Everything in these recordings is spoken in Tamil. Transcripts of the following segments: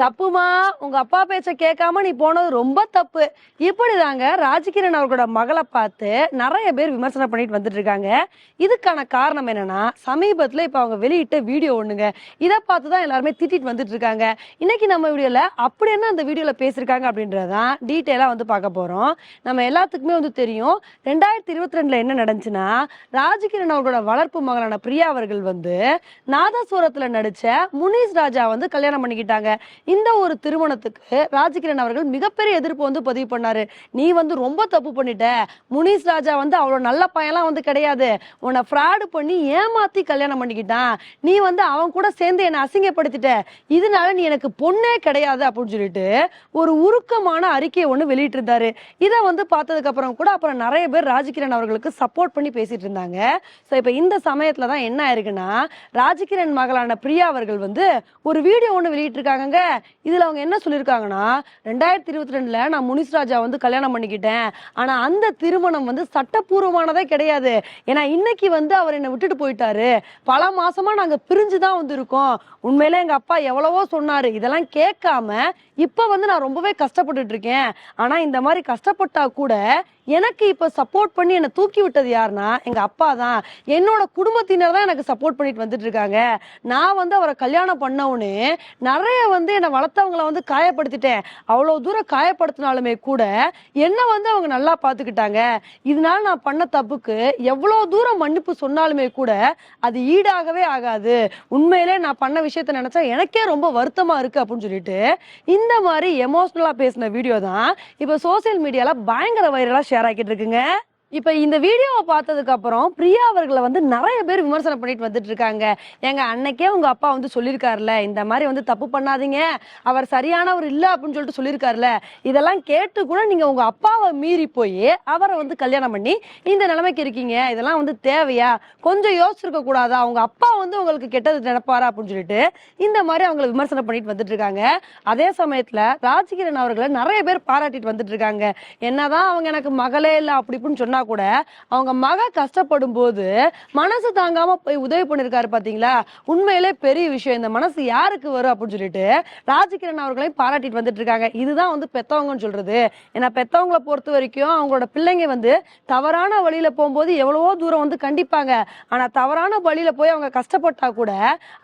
தப்புமா? உங்க அப்பா பேச்ச கேட்காம நீ போனது ரொம்ப தப்பு. இப்படிதாங்க ராஜகிரண் அவர்களோட மகளை பார்த்து நிறைய பேர் விமர்சனம் பண்ணிட்டு வந்துட்டு இருக்காங்க இதுக்கான காரணம் என்னன்னா சமீபத்துல இப்ப அவங்க வெளியிட்ட வீடியோ ஒண்ணுங்க. இதை பார்த்து தான் எல்லாருமே திட்டிட்டு வந்துட்டு இருக்காங்க இன்னைக்கு நம்ம வீடியோல அப்படி என்ன அந்த வீடியோல பேசியிருக்காங்க அப்படின்றதான் டீட்டெயிலா வந்து பார்க்க போறோம். நம்ம எல்லாத்துக்குமே வந்து தெரியும் ரெண்டாயிரத்தி இருபத்தி ரெண்டுல என்ன நடந்துச்சுன்னா ராஜகிரண் அவர்களோட வளர்ப்பு மகளான பிரியா அவர்கள் வந்து நாதஸ்வரத்துல நடிச்ச முனீஷ் ராஜா வந்து கல்யாணம் பண்ணிக்கிட்டாங்க. இந்த ஒரு திருமணத்துக்கு ராஜகிரண் அவர்கள் மிகப்பெரிய எதிர்ப்பு வந்து பதிவு பண்ணாரு. நீ வந்து ரொம்ப தப்பு பண்ணிட்ட. முனீஸ் ராஜா வந்து அவ்வளோ நல்ல பையன்லாம் வந்து கிடையாது. உன்னை ஃப்ராடு பண்ணி ஏமாத்தி கல்யாணம் பண்ணிக்கிட்டான். நீ வந்து அவன் கூட சேர்ந்து என்னை அசிங்கப்படுத்திட்ட. இதனால நீ எனக்கு பொண்ணே கிடையாது அப்படின்னு சொல்லிட்டு ஒரு உருக்கமான அறிக்கையை ஒன்று வெளியிட்டு இருந்தாரு இதை வந்து பார்த்ததுக்கு அப்புறம் கூட அப்புறம் நிறைய பேர் ராஜகிரண் அவர்களுக்கு சப்போர்ட் பண்ணி பேசிட்டு இருந்தாங்க. ஸோ இப்போ இந்த சமயத்துல தான் என்ன ஆயிருக்குன்னா ராஜகிரண் மகளான பிரியா அவர்கள் வந்து ஒரு வீடியோ ஒன்று வெளியிட்டிருக்காங்கங்க. இதில் அவங்க என்ன சொல்லியிருக்காங்கன்னா ரெண்டாயிரத்தி இருபத்தி ரெண்டில் நான் முனிஸ் ராஜா வந்து கல்யாணம் பண்ணிக்கிட்டேன். ஆனால் அந்த திருமணம் வந்து சட்டப்பூர்வமானதே கிடையாது. ஏன்னா இன்னைக்கு வந்து அவர் என்னை விட்டுட்டு போயிட்டாரு. பல மாசமாக நாங்கள் பிரிஞ்சு தான் வந்து இருக்கோம் உண்மையிலே எங்கள் அப்பா எவ்வளவோ சொன்னார். இதெல்லாம் கேட்காம இப்போ வந்து நான் ரொம்பவே கஷ்டப்பட்டுட்டு இருக்கேன். ஆனால் இந்த மாதிரி கஷ்டப்பட்டா கூட எனக்கு இப்போ சப்போர்ட் பண்ணி என்னை தூக்கி விட்டது யாருன்னா எங்க அப்பா தான். என்னோட குடும்பத்தினர் தான் எனக்கு சப்போர்ட் பண்ணிட்டு வந்துட்டு இருக்காங்க. நான் வந்து அவரை கல்யாணம் பண்ணவுனே நிறைய வந்து என்னை வளர்த்தவங்கள வந்து காயப்படுத்திட்டேன். அவ்வளோ தூரம் காயப்படுத்தினாலுமே கூட என்னை வந்து அவங்க நல்லா பார்த்துக்கிட்டாங்க. இதனால நான் பண்ண தப்புக்கு எவ்வளோ தூரம் மன்னிப்பு சொன்னாலுமே கூட அது ஈடாகவே ஆகாது. உண்மையிலே நான் பண்ண விஷயத்த நினைச்சா எனக்கே ரொம்ப வருத்தமா இருக்கு அப்படின்னு சொல்லிட்டு இந்த மாதிரி எமோஷனலா பேசின வீடியோ தான் இப்போ சோசியல் மீடியால பயங்கர வைரலா ஷேர் ஆக்கிட்டு இருக்குங்க. இப்ப இந்த வீடியோவை பார்த்ததுக்கு அப்புறம் பிரியா அவர்களை வந்து நிறைய பேர் விமர்சனம் பண்ணிட்டு வந்துட்டு இருக்காங்க. எங்க அன்னைக்கே உங்க அப்பா வந்து சொல்லியிருக்காருல இந்த மாதிரி வந்து தப்பு பண்ணாதீங்க. அவர் சரியானவர் இல்ல அப்படின்னு சொல்லிட்டு சொல்லியிருக்காருல. இதெல்லாம் கேட்டு கூட நீங்க உங்க அப்பாவை மீறி போய் அவரை வந்து கல்யாணம் பண்ணி இந்த நிலைமைக்கு இருக்கீங்க. இதெல்லாம் வந்து தேவையா? கொஞ்சம் யோசிச்சிருக்க கூடாதா? அவங்க அப்பா வந்து உங்களுக்கு கெட்டது நினைப்பாரா அப்படின்னு சொல்லிட்டு இந்த மாதிரி அவங்களை விமர்சனம் பண்ணிட்டு வந்துட்டு இருக்காங்க. அதே சமயத்துல ராஜகிரண் அவர்களை நிறைய பேர் பாராட்டிட்டு வந்துட்டு இருக்காங்க. என்னதான் அவங்க எனக்கு மகளே இல்லை அப்படி இப்படின்னு சொன்னா கூட அவங்க மக கஷ்டப்படும் போது மனசு தாங்காம போய் உதவி பண்ணிருக்காரு பாத்தீங்களா? உண்மையிலே பெரிய விஷயம். இந்த மனசு யாருக்கு வரும் அப்படின்னு சொல்லிட்டு ராஜகிரண் அவர்களையும் பாராட்டிட்டு வந்துட்டு இருக்காங்க. இதுதான் வந்து பெத்தவங்கன்னு சொல்றது. ஏன்னா பெத்தவங்களை பொறுத்த வரைக்கும் அவங்களோட பிள்ளைங்க வந்து தவறான வழியில போகும்போது எவ்வளவோ தூரம் வந்து கண்டிப்பாங்க. ஆனா தவறான வழியில போய் அவங்க கஷ்டப்பட்டா கூட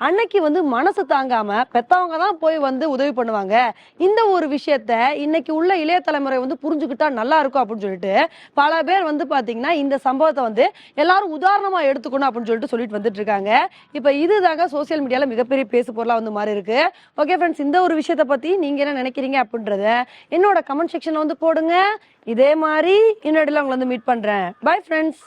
அன்னைக்கு வந்து மனசு தாங்காம பெத்தவங்க தான் போய் வந்து உதவி பண்ணுவாங்க. இந்த ஒரு விஷயத்த இன்னைக்கு உள்ள இளைய தலைமுறை வந்து புரிஞ்சுக்கிட்டா நல்லா இருக்கும் அப்படின்னு சொல்லிட்டு பல பேர் வந்து பாத்தீங்கன்னா இந்த சம்பவத்தை வந்து எல்லாரும் உதாரணமா எடுத்துக்கணும் அப்படின்னு சொல்லிட்டு சொல்லிட்டு வந்துட்டு இருக்காங்க இப்ப இதுதாங்க சோசியல் மீடியால மிகப்பெரிய பேசு பொருளா வந்து மாறி இருக்கு. ஓகே ஃப்ரெண்ட்ஸ் இந்த ஒரு விஷயத்தை பத்தி நீங்க என்ன நினைக்கிறீங்க அப்படின்றத என்னோட கமெண்ட் செக்ஷனில் வந்து போடுங்க. இதே மாதிரி இன்னொடையில உங்களை வந்து மீட் பண்றேன். Bye friends